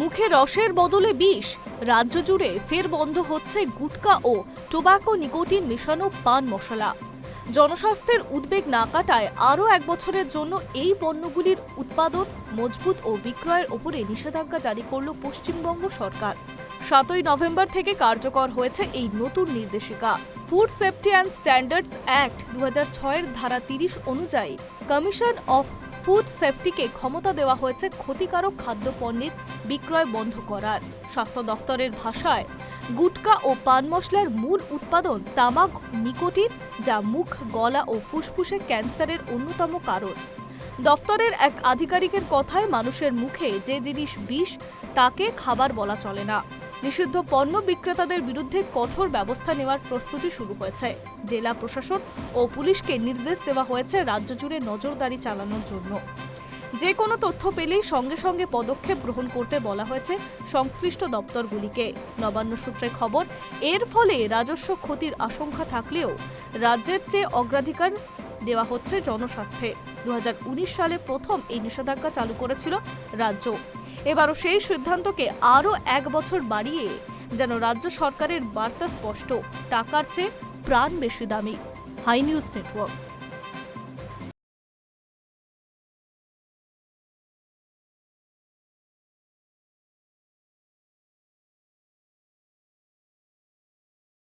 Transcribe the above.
মুখে রসের বদলে বিষ। রাজ্য জুড়ে ফের বন্ধ হচ্ছে গুটকা ও টোবাকো নিকোটিন মেশানো পান মশলা। জনস্বাস্থ্যের উদ্বেগ না কাটায় আরও এক বছরের জন্য এই পণ্যগুলির উৎপাদন মজবুত ও বিক্রয়ের ওপরে নিষেধাজ্ঞা জারি করল পশ্চিমবঙ্গ সরকার। সাতই নভেম্বর থেকে কার্যকর হয়েছে এই নতুন নির্দেশিকা। Food safety and standards act দু ধারা তিরিশ অনুযায়ী কমিশন অফ ফুড সেফটিকে ক্ষমতা দেওয়া হয়েছে ক্ষতিকারক খাদ্যপণ্যের বিক্রয় বন্ধ করার। স্বাস্থ্য দপ্তরের ভাষায়, গুটকা ও পান মশলার মূল উৎপাদন তামাক, নিকোটিন, যা মুখ, গলা ও ফুসফুসের ক্যান্সারের অন্যতম কারণ। দপ্তরের এক আধিকারিকের কথায় মানুষের মুখে যে জিনিস বিষ, তাকে খাবার বলা চলে না। নিষিদ্ধ পণ্য বিক্রেতাদের বিরুদ্ধে কঠোর ব্যবস্থা নেওয়ার প্রস্তুতি শুরু হয়েছে। জেলা প্রশাসন ও পুলিশকে নির্দেশ দেওয়া হয়েছে রাজ্য জুড়ে নজরদারি চালানোর জন্য। যে কোনো তথ্য পেলেই সঙ্গে সঙ্গে পদক্ষেপ গ্রহণ করতে বলা হয়েছে সংশ্লিষ্ট দপ্তরগুলিকে। নবান্ন সূত্রে খবর, এর ফলে রাজস্ব ক্ষতির আশঙ্কা থাকলেও রাজ্যের চেয়ে অগ্রাধিকার দেওয়া হচ্ছে জনস্বাস্থ্যে। দু হাজার উনিশ সালে প্রথম এই নিষেধাজ্ঞা চালু করেছিল রাজ্য। এবারও সেই সিদ্ধান্তকে আরও এক বছর বাড়িয়ে যেন রাজ্য সরকারের বার্তা স্পষ্ট, টাকার চেয়ে প্রাণ বেশি দামি। Hi news network.